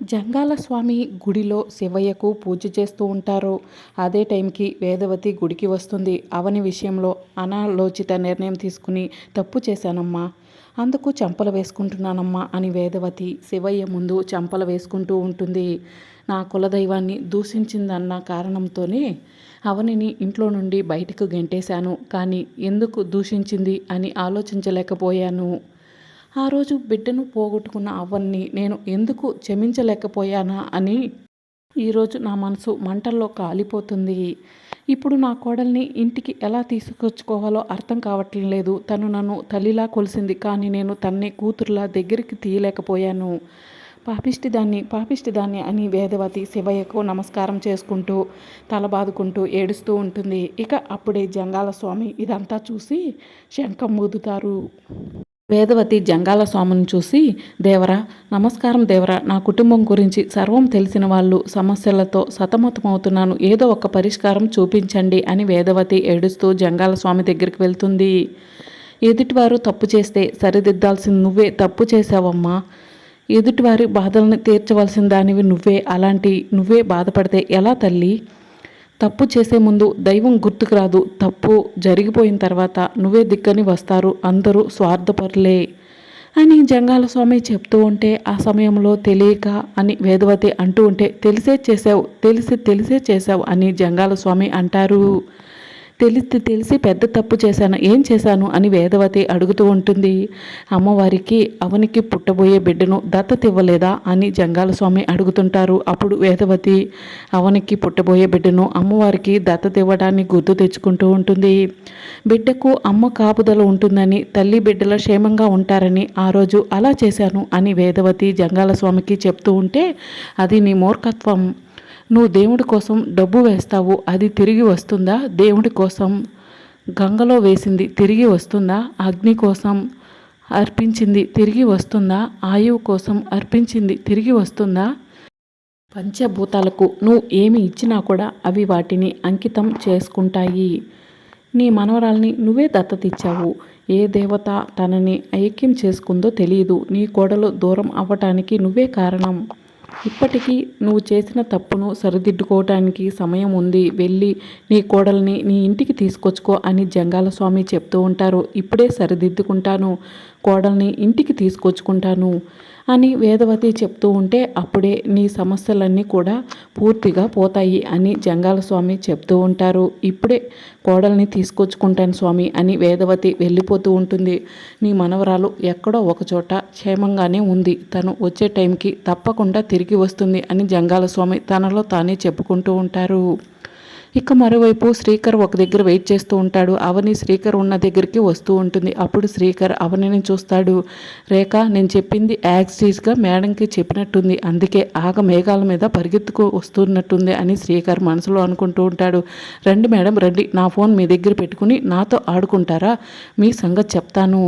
జంగాల స్వామి గుడిలో శివయ్యకు పూజ చేస్తూ ఉంటారు. అదే టైంకి వేదవతి గుడికి వస్తుంది. అవని విషయంలో అనాలోచిత నిర్ణయం తీసుకుని తప్పు చేశానమ్మా. అందుకు చెంపలు వేసుకుంటున్నానమ్మా అని వేదవతి శివయ్య ముందు చెంపలు వేసుకుంటూ ఉంటుంది. నా కులదైవాన్ని దూషించిందన్న కారణంతోనే అవనిని ఇంట్లో నుండి బయటకు గెంటేశాను. కానీ ఎందుకు దూషించింది అని ఆలోచించలేకపోయాను. ఆ రోజు బిడ్డను పోగొట్టుకున్న అవన్నీ నేను ఎందుకు క్షమించలేకపోయానా అని ఈరోజు నా మనసు మంటల్లో కాలిపోతుంది. ఇప్పుడు నా కోడల్ని ఇంటికి ఎలా తీసుకొచ్చుకోవాలో అర్థం కావట్లేదు. లేదు తను నన్ను తల్లిలా కొలిసింది కానీ నేను తన్నే కూతురులా దగ్గరికి తీయలేకపోయాను. పాపిష్టి దాన్ని పాపిష్టి దాన్ని అని వేదవతి శివయ్యకు నమస్కారం చేసుకుంటూ తల బాదుకుంటూ ఏడుస్తూ ఉంటుంది. ఇక అప్పుడే జంగాల స్వామి ఇదంతా చూసి శంఖం ఊదుతారు. వేదవతి జంగాల స్వామిని చూసి దేవరా నమస్కారం దేవరా నా కుటుంబం గురించి సర్వం తెలిసిన వాళ్ళు సమస్యలతో సతమతమవుతున్నాను. ఏదో ఒక పరిష్కారం చూపించండి అని వేదవతి ఏడుస్తూ జంగాల స్వామి దగ్గరికి వెళ్తుంది. ఎదుటివారు తప్పు చేస్తే సరిదిద్దాల్సింది నువ్వే తప్పు చేసావమ్మా ఎదుటివారి బాధలను తీర్చవలసిన దానివి నువ్వే. అలాంటి నువ్వే బాధపడితే ఎలా తల్లి? తప్పు చేసే ముందు దైవం గుర్తుకు రాదు తప్పు జరిగిపోయిన తర్వాత నువ్వే దిక్కని వస్తారు. అందరూ స్వార్థపరులే అని జంగాల స్వామి చెప్తూ ఉంటే ఆ సమయంలో తెలియక అని వేదవతి అంటూ ఉంటే తెలిసే చేసావు తెలిసి తెలిసే చేసావు అని జంగాల స్వామి అంటారు. తెలిసి తెలిసి పెద్ద తప్పు చేశాను. ఏం చేశాను? అని వేదవతి అడుగుతూ ఉంటుంది. అమ్మవారికి అవనికి పుట్టబోయే బిడ్డను దత్తత ఇవ్వలేదా అని జంగాల స్వామి అడుగుతుంటారు. అప్పుడు వేదవతి అవనికి పుట్టబోయే బిడ్డను అమ్మవారికి దత్తత ఇవ్వడాన్ని గుర్తు తెచ్చుకుంటూ ఉంటుంది. బిడ్డకు అమ్మ కాపుదల ఉంటుందని తల్లి బిడ్డల క్షేమంగా ఉంటారని ఆ రోజు అలా చేశాను అని వేదవతి జంగాల స్వామికి చెప్తూ ఉంటే అది నీ మూర్ఖత్వం. నువ్వు దేవుడి కోసం డబ్బు వేస్తావు అది తిరిగి వస్తుందా? దేవుడి కోసం గంగలో వేసింది తిరిగి వస్తుందా? అగ్ని కోసం అర్పించింది తిరిగి వస్తుందా? ఆయువు కోసం అర్పించింది తిరిగి వస్తుందా? పంచభూతాలకు నువ్వు ఏమి ఇచ్చినా కూడా అవి వాటిని అంకితం చేసుకుంటాయి. నీ మనవరాల్ని నువ్వే దత్తతిచ్చావు. ఏ దేవత తనని ఐక్యం చేసుకుందో తెలియదు నీ కోడలు దూరం అవ్వటానికి నువ్వే కారణం. ఇప్పటికీ నువ్వు చేసిన తప్పును సరిదిద్దుకోవటానికి సమయం ఉంది. వెళ్ళి నీ కోడల్ని నీ ఇంటికి తీసుకొచ్చుకో అని జంగాల స్వామి చెప్తూ ఉంటారు. ఇప్పుడే సరిదిద్దుకుంటాను. కోడల్ని ఇంటికి తీసుకొచ్చుకుంటాను అని వేదవతి చెప్తూ ఉంటే అప్పుడే నీ సమస్యలన్నీ కూడా పూర్తిగా పోతాయి అని జంగాల స్వామి చెప్తూ ఉంటారు. ఇప్పుడే కోడల్ని తీసుకొచ్చుకుంటాను స్వామి అని వేదవతి వెళ్ళిపోతూ ఉంటుంది. నీ మనవరాలు ఎక్కడో ఒకచోట క్షేమంగానే ఉంది. తను వచ్చే టైంకి తప్పకుండా తిరిగి వస్తుంది అని జంగాల స్వామి తనలో తానే చెప్పుకుంటూ ఉంటారు. ఇక మరోవైపు శ్రీకర్ ఒక దగ్గర వెయిట్ చేస్తూ ఉంటాడు. అవని శ్రీకర్ ఉన్న దగ్గరికి వస్తూ ఉంటుంది. అప్పుడు శ్రీకర్ అవనిని చూస్తాడు. రేఖ నేను చెప్పింది యాక్సిస్గా మేడంకి చెప్పినట్టుంది. అందుకే ఆగ మేఘాల మీద పరిగెత్తుకు వస్తున్నట్టుంది అని శ్రీకర్ మనసులో అనుకుంటూ ఉంటాడు. రండి మేడం రండి. నా ఫోన్ మీ దగ్గర పెట్టుకుని నాతో ఆడుకుంటారా? మీ సంగతి చెప్తాను.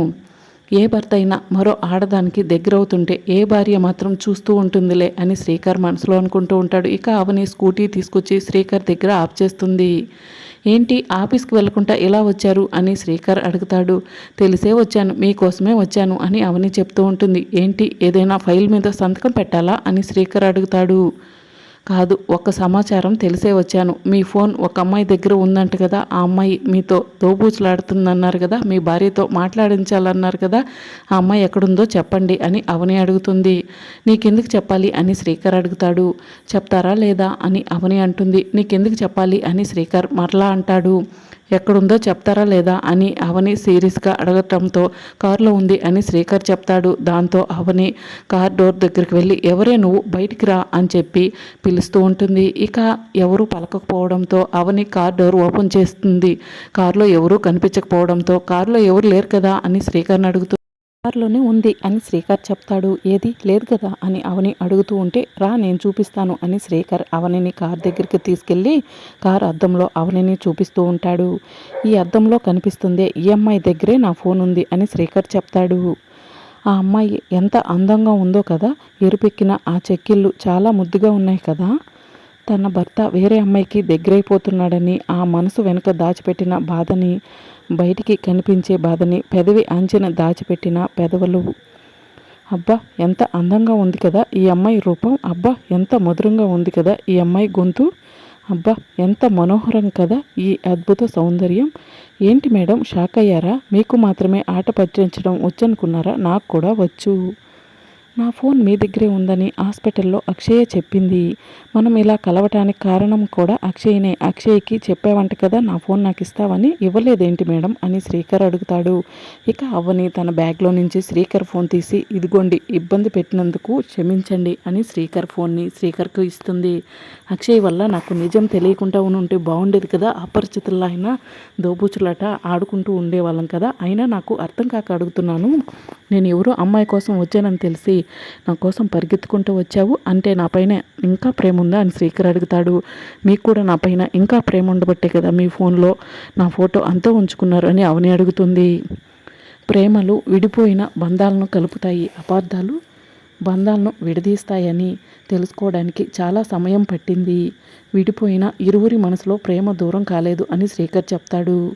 ఏ భర్త అయినా మరో ఆడదానికి దగ్గరవుతుంటే ఏ భార్య మాత్రం చూస్తూ ఉంటుందిలే అని శ్రీకర్ మనసులో అనుకుంటూ ఉంటాడు. ఇక అవని స్కూటీ తీసుకొచ్చి శ్రీకర్ దగ్గర ఆఫ్ చేస్తుంది. ఏంటి ఆఫీస్కి వెళ్ళకుండా ఇలా వచ్చారు? అని శ్రీకర్ అడుగుతాడు. తెలిసే వచ్చాను మీకోసమే వచ్చాను అని అవని చెప్తూ ఉంటుంది. ఏంటి ఏదైనా ఫైల్ మీద సంతకం పెట్టాలా? అని శ్రీకర్ అడుగుతాడు. కాదు ఒక సమాచారం తెలిసే వచ్చాను. మీ ఫోన్ ఒక అమ్మాయి దగ్గర ఉందంట కదా ఆ అమ్మాయి మీతో దోబూచులాడుతుందన్నారు కదా మీ భార్యతో మాట్లాడించాలన్నారు కదా ఆ అమ్మాయి ఎక్కడుందో చెప్పండి అని అవని అడుగుతుంది. నీకెందుకు చెప్పాలి అని శ్రీకర్ అడుగుతాడు. చెప్తారా లేదా అని అవని అంటుంది. నీకెందుకు చెప్పాలి అని శ్రీకర్ మరలా అంటాడు. ఎక్కడుందో చెప్తారా లేదా అని అవని సీరియస్గా అడగటంతో కారులో ఉంది అని శ్రీకర్ చెప్తాడు. దాంతో అవని కార్ డోర్ దగ్గరికి వెళ్ళి ఎవరే నువ్వు? బయటికి రా అని చెప్పి పిలుస్తూ ఉంటుంది. ఇక ఎవరు పలకకపోవడంతో అవని కార్ డోర్ ఓపెన్ చేస్తుంది. కారులో ఎవరూ కనిపించకపోవడంతో కారులో ఎవరు లేరు కదా అని శ్రీకర్ని అడుగుతూ కారులోనే ఉంది అని శ్రీకర్ చెప్తాడు. ఏది? లేదు కదా అని అవని అడుగుతూ ఉంటే రా నేను చూపిస్తాను అని శ్రీకర్ అవనిని కార్ దగ్గరికి తీసుకెళ్ళి కార్ అద్దంలో అవనిని చూపిస్తూ ఉంటాడు. ఈ అద్దంలో కనిపిస్తుంది ఈ అమ్మాయి దగ్గరే నా ఫోన్ ఉంది అని శ్రీకర్ చెప్తాడు. ఆ అమ్మాయి ఎంత అందంగా ఉందో కదా ఎరుపెక్కిన ఆ చెక్కిళ్ళు చాలా ముద్దుగా ఉన్నాయి కదా. తన భర్త వేరే అమ్మాయికి దగ్గరైపోతున్నాడని ఆ మనసు వెనుక దాచిపెట్టిన బాధని బయటికి కనిపించే బాధని పెదవి అంచెన దాచిపెట్టిన పెదవులు. అబ్బా ఎంత అందంగా ఉంది కదా ఈ అమ్మాయి రూపం. అబ్బా ఎంత మధురంగా ఉంది కదా ఈ అమ్మాయి గొంతు. అబ్బా ఎంత మనోహరం కదా ఈ అద్భుత సౌందర్యం. ఏంటి మేడం షాక్ అయ్యారా మీకు మాత్రమే ఆట పరిచయించడం వచ్చనుకున్నారా? నాకు కూడా వచ్చు. నా ఫోన్ మీ దగ్గరే ఉందని హాస్పిటల్లో అక్షయ చెప్పింది. మనం ఇలా కలవటానికి కారణం కూడా అక్షయ్నే. అక్షయ్కి చెప్పావంట కదా నా ఫోన్ నాకు ఇస్తావని ఇవ్వలేదేంటి మేడం అని శ్రీకర్ అడుగుతాడు. ఇక అవ్వని తన బ్యాగ్లో నుంచి శ్రీకర్ ఫోన్ తీసి ఇదిగోండి ఇబ్బంది పెట్టినందుకు క్షమించండి అని శ్రీకర్ ఫోన్ని శ్రీకర్కు ఇస్తుంది. అక్షయ్ వల్ల నాకు నిజం తెలియకుండా ఉంటే బాగుండేది కదా అపరిచితుల్లో అయినా దోబూచులాట ఆడుకుంటూ ఉండేవాళ్ళం కదా. అయినా నాకు అర్థం కాక అడుగుతున్నాను నేను ఎవరో అమ్మాయి కోసం వచ్చానని తెలిసి నా కోసం పరిగెత్తుకుంటూ వచ్చావు అంటే నా పైన ఇంకా ప్రేమ ఉందా అని శ్రీకర్ అడుగుతాడు. మీకు కూడా నా పైన ఇంకా ప్రేమ ఉండబట్టే కదా మీ ఫోన్లో నా ఫోటో అంతా ఉంచుకున్నారు అని అవని అడుగుతుంది. ప్రేమలు విడిపోయిన బంధాలను కలుపుతాయి. అపార్థాలు బంధాలను విడదీస్తాయని తెలుసుకోవడానికి చాలా సమయం పట్టింది. విడిపోయిన ఇరువురి మనసులో ప్రేమ దూరం కాలేదు అని శ్రీకర్ చెప్తాడు.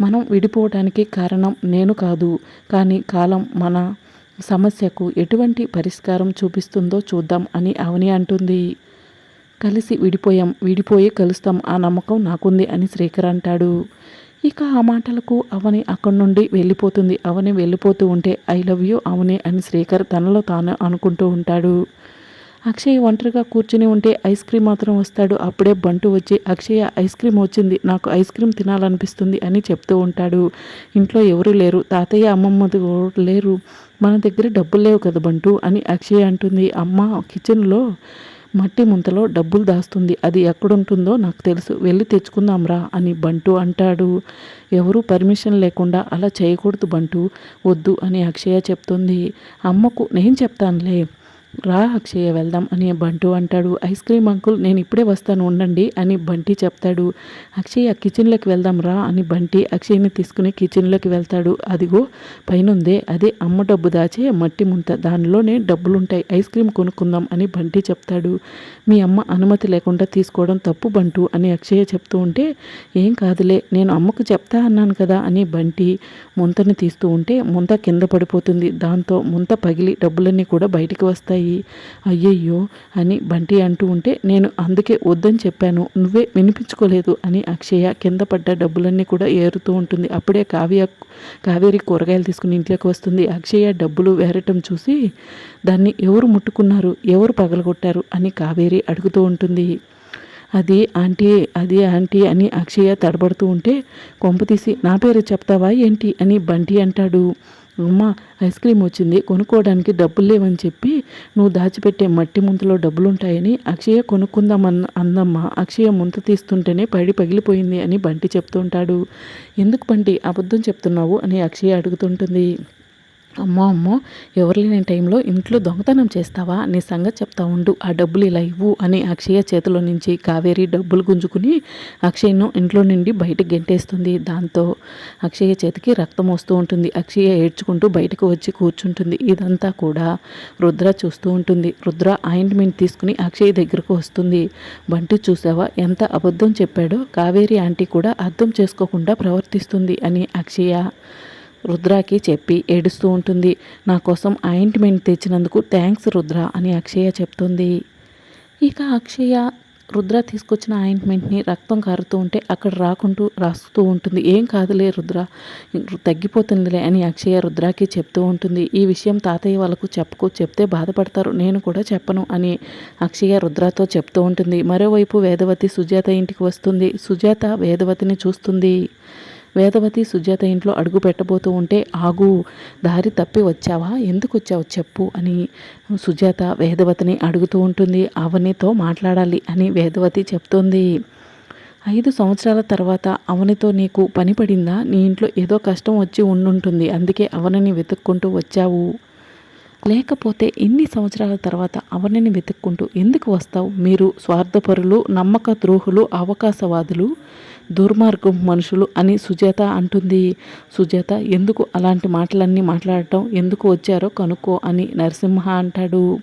మనం విడిపోవడానికి కారణం నేను కాదు. కానీ కాలం మన సమస్యకు ఎటువంటి పరిష్కారం చూపిస్తుందో చూద్దాం అని అవని అంటుంది. కలిసి విడిపోయాం విడిపోయి కలుస్తాం ఆ నమ్మకం నాకుంది అని శ్రీకర్ అంటాడు. ఇక ఆ మాటలకు అవని అక్కడి నుండి వెళ్ళిపోతుంది. అవని వెళ్ళిపోతూ ఉంటే ఐ లవ్ యూ అవని అని శ్రీకర్ తనలో తాను అనుకుంటూ ఉంటాడు. అక్షయ్ ఒంటరిగా కూర్చుని ఉంటే ఐస్ క్రీమ్ మాత్రం వస్తాడు. అప్పుడే బంటు వచ్చి అక్షయ ఐస్ క్రీమ్ వచ్చింది. నాకు ఐస్ క్రీమ్ తినాలనిపిస్తుంది అని చెప్తూ ఉంటాడు. ఇంట్లో ఎవరు లేరు. తాతయ్య అమ్మమ్మ లేరు. మన దగ్గర డబ్బులు లేవు కదా బంటు అని అక్షయ అంటుంది. అమ్మ కిచెన్లో మట్టి ముంతలో డబ్బులు దాస్తుంది. అది ఎక్కడుంటుందో నాకు తెలుసు. వెళ్ళి తెచ్చుకుందాంరా అని బంటు అంటాడు. ఎవరు పర్మిషన్ లేకుండా అలా చేయకూడదు బంటు. వద్దు అని అక్షయ చెప్తుంది. అమ్మకు నేను చెప్తానులే. రా అక్షయ వెళ్దాం అని బంటు అంటాడు. ఐస్ క్రీమ్ అంకుల్ నేను ఇప్పుడే వస్తాను ఉండండి అని బంటి చెప్తాడు. అక్షయ కిచెన్లోకి వెళ్దాం రా అని బంటి అక్షయ్ని తీసుకుని కిచెన్లోకి వెళ్తాడు. అదిగో పైనుందే అదే అమ్మ డబ్బు దాచే మట్టి ముంత. దానిలోనే డబ్బులుంటాయి. ఐస్ క్రీమ్ కొనుక్కుందాం అని బంటి చెప్తాడు. మీ అమ్మ అనుమతి లేకుండా తీసుకోవడం తప్పు బంటు అని అక్షయ చెప్తూ ఉంటే ఏం కాదులే నేను అమ్మకు చెప్తా అన్నాను కదా అని బంటి ముంతని తీస్తూ ఉంటే ముంత కింద పడిపోతుంది. దాంతో ముంత పగిలి డబ్బులన్నీ కూడా బయటికి వస్తాయి. అయ్యయ్యో అని బంటి అంటూ ఉంటే నేను అందుకే వద్దని చెప్పాను. నువ్వే వినిపించుకోలేదు అని అక్షయ కింద పడ్డ డబ్బులన్నీ కూడా ఏరుతూ ఉంటుంది. అప్పుడే కావ్య కావేరి కూరగాయలు తీసుకుని ఇంట్లోకి వస్తుంది. అక్షయ డబ్బులు వేరటం చూసి దాన్ని ఎవరు ముట్టుకున్నారు? ఎవరు పగలగొట్టారు? అని కావేరి అడుగుతూ ఉంటుంది. అది ఆంటీ అది ఆంటీ అని అక్షయ తడబడుతూ ఉంటే కొంప తీసి నా పేరు చెప్తావా ఏంటి? అని బంటి అంటాడు. అమ్మ ఐస్ క్రీమ్ వచ్చింది కొనుక్కోవడానికి డబ్బులు లేవని చెప్పి నువ్వు దాచిపెట్టే మట్టి ముంతలో డబ్బులు ఉంటాయని అక్షయ కొనుక్కుందామన్న అందమ్మ అక్షయ ముంత తీస్తుంటేనే పడి పగిలిపోయింది అని బంటి చెప్తుంటాడు. ఎందుకు బంటి అబద్ధం చెప్తున్నావు? అని అక్షయ అడుగుతుంటుంది. అమ్మో అమ్మో ఎవరు లేని టైంలో ఇంట్లో దొంగతనం చేస్తావా? నీ సంగతి చెప్తా ఉండు. ఆ డబ్బులు ఇలా ఇవ్వు అని అక్షయ చేతిలో నుంచి కావేరి డబ్బులు గుంజుకుని అక్షయ్ను ఇంట్లో నుండి బయటకు గెంటేస్తుంది. దాంతో అక్షయ చేతికి రక్తం వస్తూ ఉంటుంది. అక్షయ ఏడ్చుకుంటూ బయటకు వచ్చి కూర్చుంటుంది. ఇదంతా కూడా రుద్ర చూస్తూ ఉంటుంది. రుద్ర ఆయింట్మెంట్ తీసుకుని అక్షయ్ దగ్గరకు వస్తుంది. బంటి చూసావా? ఎంత అబద్ధం చెప్పాడో కావేరి ఆంటీ కూడా అర్థం చేసుకోకుండా ప్రవర్తిస్తుంది అని అక్షయ రుద్రాకి చెప్పి ఏడుస్తూ ఉంటుంది. నా కోసం ఆయింట్మెంట్ తెచ్చినందుకు థ్యాంక్స్ రుద్ర అని అక్షయ చెప్తుంది. ఇక అక్షయ రుద్ర తీసుకొచ్చిన ఆయింట్మెంట్ని రక్తం కారుతూ ఉంటే అక్కడ రాకుంటూ రాస్తూ ఉంటుంది. ఏం కాదులే రుద్ర తగ్గిపోతుందిలే అని అక్షయ రుద్రాకి చెప్తూ ఉంటుంది. ఈ విషయం తాతయ్య వాళ్ళకు చెప్పుకో చెప్తే బాధపడతారు. నేను కూడా చెప్పను అని అక్షయ రుద్రతో చెప్తూ ఉంటుంది. మరోవైపు వేదవతి సుజాత ఇంటికి వస్తుంది. సుజాత వేదవతిని చూస్తుంది. వేదవతి సుజాత ఇంట్లో అడుగు పెట్టబోతూ ఉంటే ఆగు దారి తప్పి వచ్చావా? ఎందుకు వచ్చావు చెప్పు అని సుజాత వేదవతిని అడుగుతూ ఉంటుంది. అవనితో మాట్లాడాలి అని వేదవతి చెప్తుంది. ఐదు సంవత్సరాల తర్వాత అవనితో నీకు పని పడిందా? నీ ఇంట్లో ఏదో కష్టం వచ్చి ఉండుంటుంది. అందుకే అవనిని వెతుక్కుంటూ వచ్చావు. లేకపోతే ఇన్ని సంవత్సరాల తర్వాత అవనిని వెతుక్కుంటూ ఎందుకు వస్తావు? మీరు స్వార్థపరులు నమ్మక ద్రోహులు అవకాశవాదులు. దుర్మార్గం మనుషులు అని సుజాత అంటుంది. సుజాత ఎందుకు అలాంటి మాటలన్నీ మాట్లాడటం? ఎందుకు వచ్చారో కనుక్కో అని నరసింహ అంటాడు.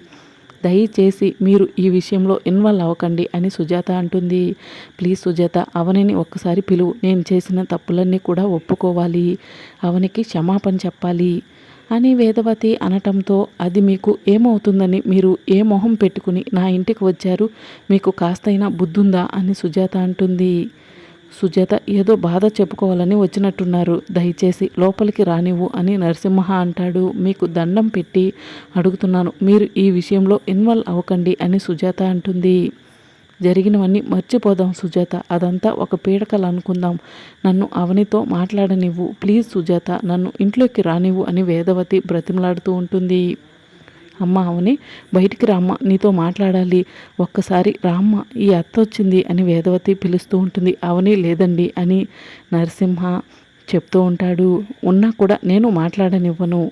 దయచేసి మీరు ఈ విషయంలో ఇన్వాల్వ్ అవ్వకండి అని సుజాత అంటుంది. ప్లీజ్ సుజాత అవనిని ఒక్కసారి పిలువు. నేను చేసిన తప్పులన్నీ కూడా ఒప్పుకోవాలి. అవనికి క్షమాపణ చెప్పాలి అని వేదవతి అనటంతో అది మీకు ఏమవుతుందని మీరు ఏ మొహం పెట్టుకుని నా ఇంటికి వచ్చారు? మీకు కాస్తైనా బుద్ధుందా? అని సుజాత అంటుంది. సుజాత ఏదో బాధ చెప్పుకోవాలని వచ్చినట్టున్నారు. దయచేసి లోపలికి రానివ్వు అని నరసింహ అంటాడు. మీకు దండం పెట్టి అడుగుతున్నాను. మీరు ఈ విషయంలో ఇన్వాల్వ్ అవ్వకండి అని సుజాత అంటుంది. జరిగినవన్నీ మర్చిపోదాం సుజాత. అదంతా ఒక పీడకలు అనుకుందాం. నన్ను అవనితో మాట్లాడనివ్వు. ప్లీజ్ సుజాత నన్ను ఇంట్లోకి రానివ్వు అని వేదవతి బ్రతిమలాడుతూ ఉంటుంది. అమ్మ అవని బయటికి రామ్మ నీతో మాట్లాడాలి. ఒక్కసారి రామ్మ ఈ అత్త వచ్చింది అని వేదవతి పిలుస్తూ ఉంటుంది. అవని లేదండి అని నరసింహ చెప్తూ ఉంటాడు. ఉన్నా కూడా నేను మాట్లాడనివ్వను.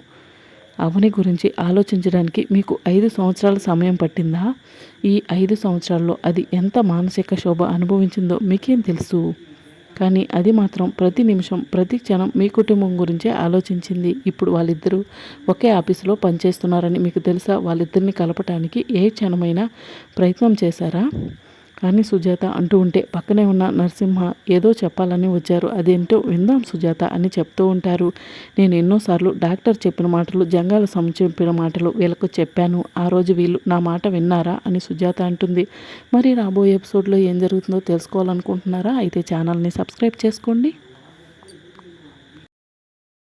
అవని గురించి ఆలోచించడానికి మీకు ఐదు సంవత్సరాల సమయం పట్టిందా? ఈ ఐదు సంవత్సరాల్లో అది ఎంత మానసిక శోభ అనుభవించిందో మీకేం తెలుసు? కానీ అది మాత్రం ప్రతి నిమిషం ప్రతి క్షణం మీ కుటుంబం గురించే ఆలోచించింది. ఇప్పుడు వాళ్ళిద్దరూ ఒకే ఆఫీసులో పనిచేస్తున్నారని మీకు తెలుసా? వాళ్ళిద్దరిని కలపటానికి ఏ క్షణమైనా ప్రయత్నం చేశారా? కానీ సుజాత అంటూ ఉంటే పక్కనే ఉన్న నరసింహ ఏదో చెప్పాలని వచ్చారు. అదేంటో విందాం సుజాత అని చెప్తూ ఉంటారు. నేను ఎన్నోసార్లు డాక్టర్ చెప్పిన మాటలు జంగాల సమ చెప్పిన మాటలు వీళ్ళకు చెప్పాను. ఆ రోజు వీళ్ళు నా మాట విన్నారా అని సుజాత అంటుంది. మరి రాబోయే ఎపిసోడ్లో ఏం జరుగుతుందో తెలుసుకోవాలనుకుంటున్నారా? అయితే ఛానల్ని సబ్స్క్రైబ్ చేసుకోండి.